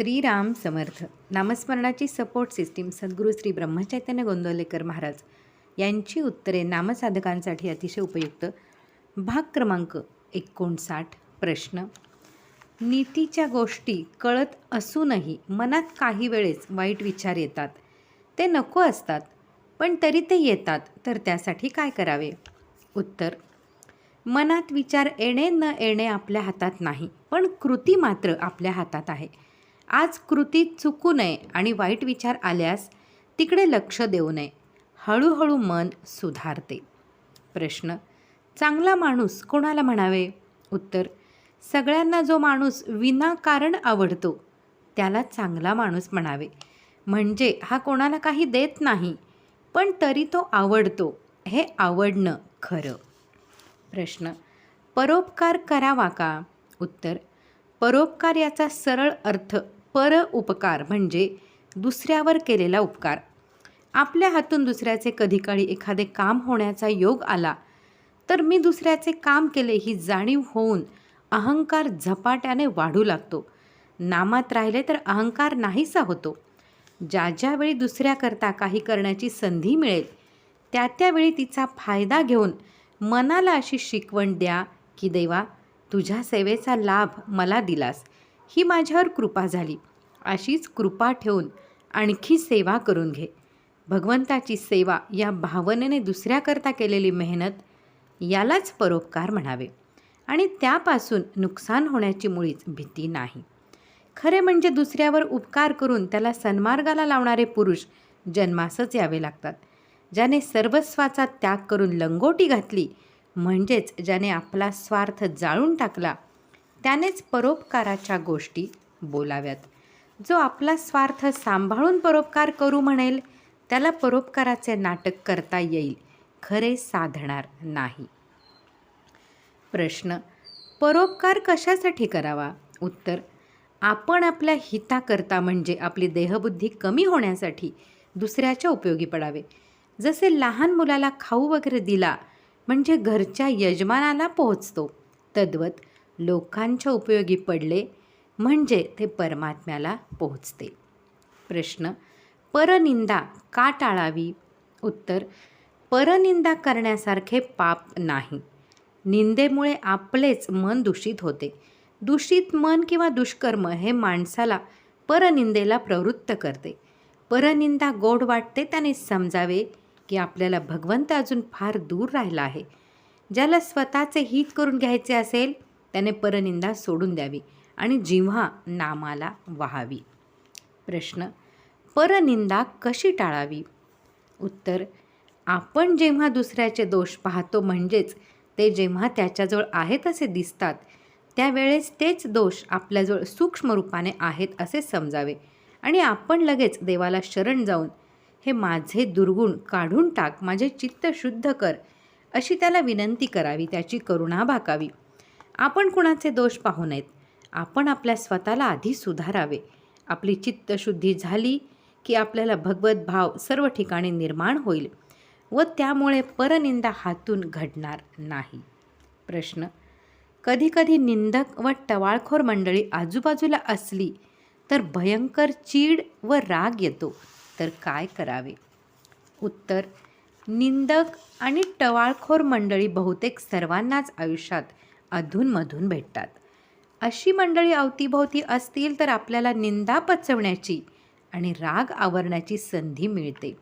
श्रीराम समर्थ नामस्मरणाची support system सद्गुरू श्री ब्रह्मचैतन्य गोंदवलेकर महाराज. यांची उत्तरे नामसाधकांसाठी अतिशय उपयुक्त. भाग क्रमांक एकोणसाठ प्रश्न. नीतीच्या गोष्टी कळत असूनही मनात काही वेळेस वाईट विचार येतात. ते नको असतात पण तरी ते येतात तर त्यासाठी काय करावे? उत्तर. मनात विचार येणे न येणे आपल्या हातात नाही पण कृती मात्र आपल्या हातात आहे. आज कृती चुकू नये आणि वाईट विचार आल्यास तिकडे लक्ष देऊ नये. हळूहळू मन सुधारते. प्रश्न चांगला माणूस कोणाला म्हणावे? उत्तर सगळ्यांना जो माणूस विनाकारण आवडतो त्याला चांगला माणूस म्हणावे. म्हणजे हा कोणाला काही देत नाही पण तरी तो आवडतो. हे आवडणं खरं. प्रश्न परोपकार करावा का? उत्तर परोपकार याचा सरळ अर्थ पर उपकार म्हणजे दुसऱ्यावर केलेला उपकार. आपल्या हातून दुसऱ्याचे कधीकाळी एखादे काम होण्याचा योग आला तर मी दुसऱ्याचे काम केले ही जाणीव होऊन अहंकार झपाट्याने वाढू लागतो. नामात राहिले तर अहंकार नाहीसा होतो. ज्या ज्यावेळी दुसऱ्याकरता काही करण्याची संधी मिळेल त्या त्यावेळी तिचा फायदा घेऊन मनाला अशी शिकवण द्या की देवा तुझ्या सेवेचा लाभ मला दिलास. ही माझ्यावर कृपा झाली. अशीच कृपा ठेवून आणखी सेवा करून घे. भगवंताची सेवा या भावनेने दुसऱ्याकरता केलेली मेहनत यालाच परोपकार म्हणावे आणि त्यापासून नुकसान होण्याची मुळीच भीती नाही. खरे म्हणजे दुसऱ्यावर उपकार करून त्याला सन्मार्गाला लावणारे पुरुष जन्मासच यावे लागतात. ज्याने सर्वस्वाचा त्याग करून लंगोटी घातली म्हणजेच ज्याने आपला स्वार्थ जाळून टाकला त्यानेच परोपकाराच्या गोष्टी बोलाव्यात. जो आपला स्वार्थ सांभाळून परोपकार करू म्हणेल त्याला परोपकाराचे नाटक करता येईल खरे साधणार नाही. प्रश्न परोपकार कशासाठी करावा? उत्तर आपण आपल्या हिताकरता म्हणजे आपली देहबुद्धी कमी होण्यासाठी दुसऱ्याच्या उपयोगी पडावे. जसे लहान मुलाला खाऊ वगैरे दिला म्हणजे घरच्या यजमानाला पोहोचतो तद्वत लोकांच्या उपयोगी पडले म्हणजे ते परमात्म्याला पोहोचते. प्रश्न परनिंदा का टाळावी? उत्तर परनिंदा करण्यासारखे पाप नाही. निंदेमुळे आपलेच मन दूषित होते. दूषित मन किंवा दुष्कर्म हे माणसाला परनिंदेला प्रवृत्त करते. परनिंदा गोड वाटते त्याने समजावे की आपल्याला भगवंत अजून फार दूर राहिला आहे. ज्याला स्वतःचे हित करून घ्यायचे असेल त्याने परनिंदा सोडून द्यावी आणि जिव्हा नामाला वाहावी. प्रश्न परनिंदा कशी टाळावी? उत्तर आपण जेव्हा दुसऱ्याचे दोष पाहतो म्हणजेच ते जेव्हा त्याच्याजवळ आहेत असे दिसतात त्यावेळेस तेच दोष आपल्याजवळ सूक्ष्म रूपाने आहेत असे समजावे आणि आपण लगेच देवाला शरण जाऊन हे माझे दुर्गुण काढून टाक माझे चित्त शुद्ध कर अशी त्याला विनंती करावी त्याची करुणा भाकावी. आपण कुणाचे दोष पाहू नयेत. आपण आपल्या स्वतःला आधी सुधारावे. आपली चित्तशुद्धी झाली की आपल्याला भगवत भाव सर्व ठिकाणी निर्माण होईल व त्यामुळे परनिंदा हातून घडणार नाही. प्रश्न. कधीकधी निंदक व टवाळखोर मंडळी आजूबाजूला असली तर भयंकर चीड व राग येतो. तर काय करावे? उत्तर. निंदक आणि टवाळखोर मंडळी बहुतेक सर्वांनाच आयुष्यात अधूनमधून भेटतात. अशी मंडळी अवतीभोवती असतील तर आपल्याला निंदा पचवण्याची आणि राग आवरण्याची संधी मिळते.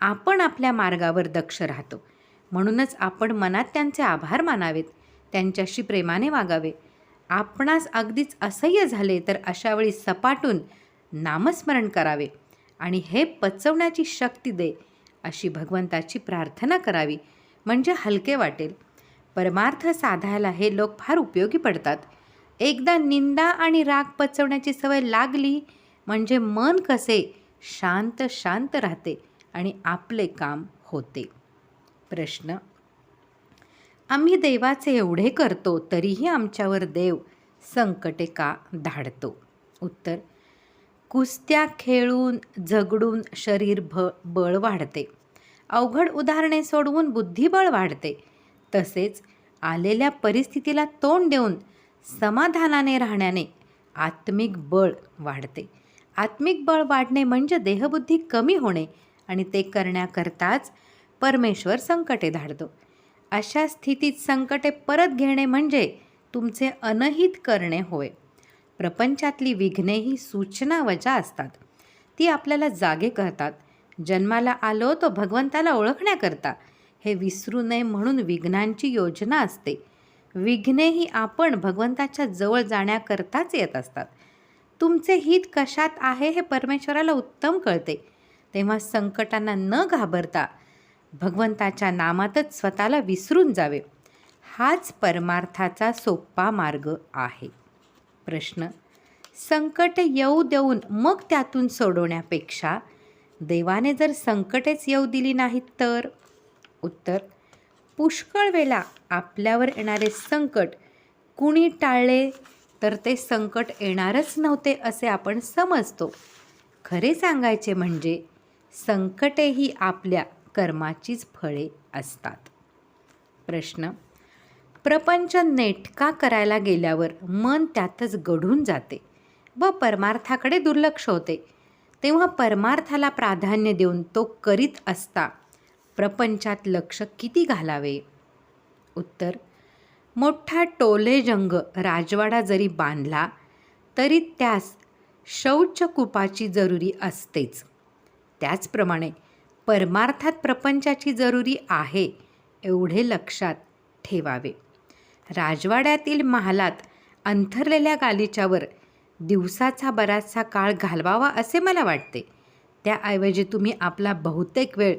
आपण आपल्या मार्गावर दक्ष राहतो. म्हणूनच आपण मनात त्यांचे आभार मानावेत त्यांच्याशी प्रेमाने वागावे. आपणास अगदीच असह्य झाले तर अशावेळी सपाटून नामस्मरण करावे आणि हे पचवण्याची शक्ती दे अशी भगवंताची प्रार्थना करावी. म्हणजे हलके वाटेल. परमार्थ साधायला हे लोक फार उपयोगी पडतात. एकदा निंदा आणि राग पचवण्याची सवय लागली म्हणजे मन कसे शांत शांत राहते आणि आपले काम होते. प्रश्न आम्ही देवाचे एवढे करतो तरीही आमच्यावर देव संकटे का धाडतो? उत्तर कुस्त्या खेळून झगडून शरीर भ बळ वाढते. अवघड उदाहरणे सोडवून बुद्धिबळ वाढते. तसेच आलेल्या परिस्थितीला तोंड देऊन समाधानाने राहण्याने आत्मिक बळ वाढते. आत्मिक बळ वाढणे म्हणजे देहबुद्धी कमी होणे आणि ते करण्याकरताच परमेश्वर संकटे धाडतो. अशा स्थितीत संकटे परत घेणे म्हणजे तुमचे अनहित करणे होय. प्रपंचातली विघ्ने ही सूचना वजा असतात. ती आपल्याला जागे करतात. जन्माला आलो तो भगवंताला ओळखण्याकरता. हे विसरू नये म्हणून विघ्नांची योजना असते. विघ्ने ही आपण भगवंताच्या जवळ जाण्याकरताच येत असतात. तुमचे हित कशात आहे हे परमेश्वराला उत्तम कळते. तेव्हा संकटांना न घाबरता भगवंताच्या नामातच स्वतःला विसरून जावे. हाच परमार्थाचा सोपा मार्ग आहे. प्रश्न संकट येऊ देऊन मग त्यातून सोडवण्यापेक्षा देवाने जर संकटेच येऊ दिली नाहीत तर? उत्तर पुष्कळ वेळा आपल्यावर येणारे संकट कुणी टाळले तर ते संकट येणारच नव्हते असे आपण समजतो. खरे सांगायचे म्हणजे संकटेही आपल्या कर्माचीच फळे असतात. प्रश्न प्रपंच नेटका करायला गेल्यावर मन त्यातच गढून जाते व परमार्थाकडे दुर्लक्ष होते. तेव्हा परमार्थाला प्राधान्य देऊन तो करीत असता प्रपंचात लक्ष किती घालावे? उत्तर मोठा टोलेजंग राजवाडा जरी बांधला तरी त्यास शौचकूपाची जरुरी असतेच. त्याचप्रमाणे परमार्थात प्रपंचाची जरुरी आहे एवढे लक्षात ठेवावे. राजवाड्यातील महालात अंथरलेल्या गालिच्यावर दिवसाचा बराचसा काळ घालवावा असे मला वाटते. त्याऐवजी तुम्ही आपला बहुतेक वेळ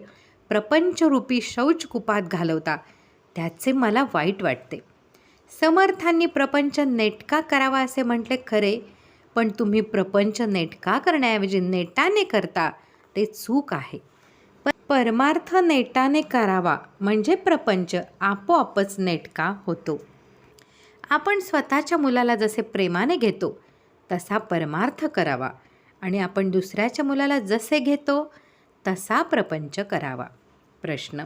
प्रपंचरूपी शौचकुपात घालवता. त्याचे मला वाईट वाटते. समर्थांनी प्रपंच नेटका करावा असे म्हटले खरे पण तुम्ही प्रपंच नेटका करण्याऐवजी नेटाने करता ते चूक आहे. पण परमार्थ नेटाने करावा म्हणजे प्रपंच आपोआपच नेटका होतो. आपण स्वतःच्या मुलाला जसे प्रेमाने घेतो तसा परमार्थ करावा. आणि आपण दुसऱ्याच्या मुलाला जसे घेतो तसा प्रपंच करावा. प्रश्न.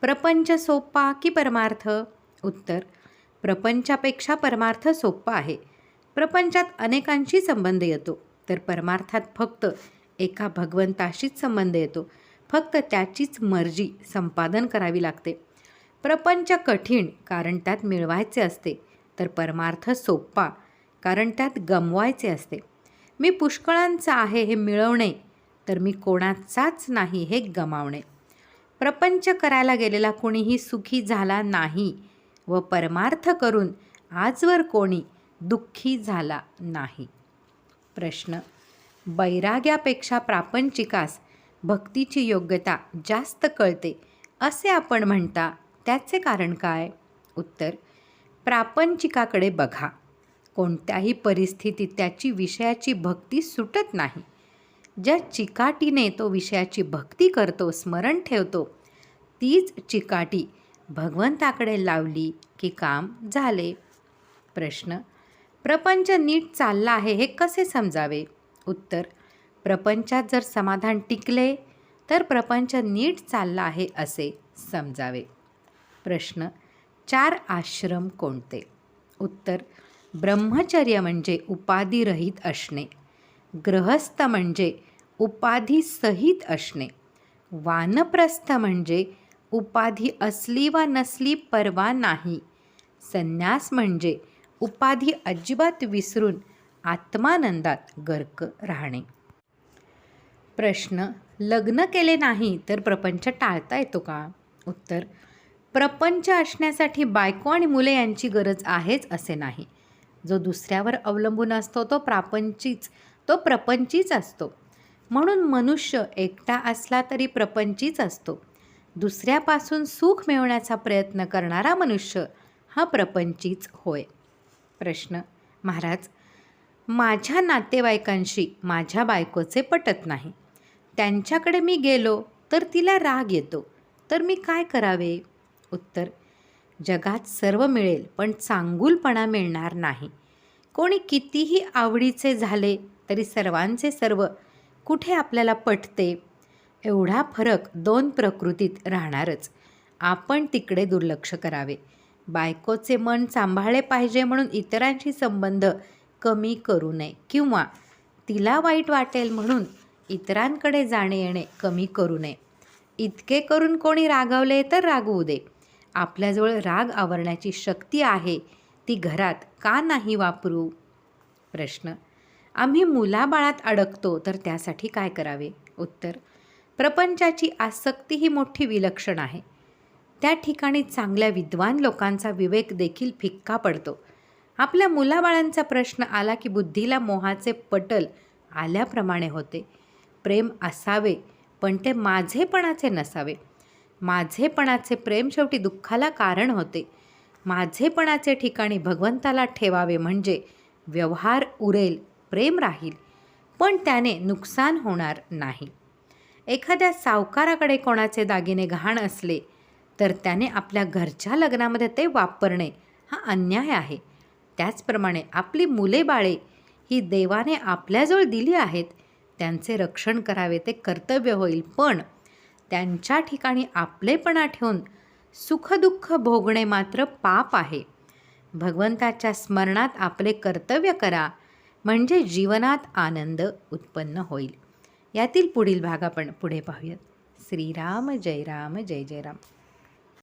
प्रपंच सोपा की परमार्थ? उत्तर. प्रपंचापेक्षा परमार्थ सोपा आहे. प्रपंचात अनेकांशी संबंध येतो तर परमार्थात फक्त एका भगवंताशीच संबंध येतो. फक्त त्याचीच मर्जी संपादन करावी लागते. प्रपंच कठीण कारण त्यात मिळवायचे असते तर परमार्थ सोप्पा कारण त्यात गमवायचे असते. मी पुष्कळांचा आहे हे मिळवणे तर मी कोणाचाच नाही हे गमावणे. प्रपंच करायला गेलेला कोणीही सुखी झाला नाही व परमार्थ करून आजवर कोणी दुःखी झाला नाही. प्रश्न. बैराग्यापेक्षा प्रापंचिकास भक्तीची योग्यता जास्त कळते असे आपण म्हणता. त्याचे कारण काय? उत्तर. प्रापंचिकाकडे बघा. कोणत्याही परिस्थितीत त्याची विषयाची भक्ती सुटत नाही. ज्या चिकाटीने तो विषयाची भक्ती करतो स्मरण ठेवतो तीच चिकाटी भगवंताकडे लावली की काम झाले. प्रश्न प्रपंच नीट चालला आहे हे कसे समजावे? उत्तर प्रपंचात जर समाधान टिकले तर प्रपंच नीट चालला आहे असे समजावे. प्रश्न चार आश्रम कोणते? उत्तर ब्रह्मचर्य म्हणजे उपाधिरहित असणे ग्रहस्थ म्हणजे उपाधीसहित असणे. वानप्रस्थ म्हणजे उपाधी असली वा नसली परवा नाही. संन्यास म्हणजे उपाधी अजिबात विसरून आत्मानंदात गर्क राहणे. प्रश्न लग्न केले नाही तर प्रपंच टाळता येतो का? उत्तर प्रपंच असण्यासाठी बायको आणि मुले यांची गरज आहेच असे नाही. जो दुसऱ्यावर अवलंबून असतो तो प्रापंचीच तो प्रपंचीच असतो. म्हणून मनुष्य एकटा असला तरी प्रपंचीच असतो. दुसऱ्यापासून सुख मिळवण्याचा प्रयत्न करणारा मनुष्य हा प्रपंचीच होय. प्रश्न. महाराज माझ्या नातेवाईकांशी माझ्या बायकोचे पटत नाही. त्यांच्याकडे मी गेलो तर तिला राग येतो. तर मी काय करावे? उत्तर जगात सर्व मिळेल पण चांगुलपणा मिळणार नाही. कोणी कितीही आवडीचे झाले तरी सर्वांचे सर्व कुठे आपल्याला पटते? एवढा फरक दोन प्रकृतीत राहणारच. आपण तिकडे दुर्लक्ष करावे. बायकोचे मन सांभाळले पाहिजे म्हणून इतरांशी संबंध कमी करू नये किंवा तिला वाईट वाटेल म्हणून इतरांकडे जाणे येणे कमी करू नये. इतके करून कोणी रागवले तर रागवू दे. आपल्याजवळ राग आवरण्याची शक्ती आहे. ती घरात का नाही वापरू? प्रश्न. आम्ही मुलाबाळात अडकतो तर त्यासाठी काय करावे? उत्तर प्रपंचाची आसक्ती ही मोठी विलक्षण आहे. त्या ठिकाणी चांगल्या विद्वान लोकांचा विवेक देखील फिक्का पडतो. आपल्या मुलाबाळांचा प्रश्न आला की बुद्धीला मोहाचे पटल आल्याप्रमाणे होते. प्रेम असावे पण ते माझेपणाचे नसावे. माझेपणाचे प्रेम शेवटी दुःखाला कारण होते. माझेपणाचे ठिकाणी भगवंताला ठेवावे म्हणजे व्यवहार उरेल प्रेम राहील पण त्याने नुकसान होणार नाही. एखाद्या सावकाराकडे कोणाचे दागिने घाण असले तर त्याने आपल्या घरच्या लग्नामध्ये ते वापरणे हा अन्याय आहे. त्याचप्रमाणे आपली मुले बाळे ही देवाने आपल्याजवळ दिली आहेत त्यांचे रक्षण करावे ते कर्तव्य होईल पण त्यांच्या ठिकाणी आपलेपणा ठेवून सुखदुःख भोगणे मात्र पाप आहे. भगवंताच्या स्मरणात आपले कर्तव्य करा म्हणजे जीवनात आनंद उत्पन्न होईल. यातील पुढील भाग आपण पुढे पाहूयात. श्रीराम जय राम जय जय राम.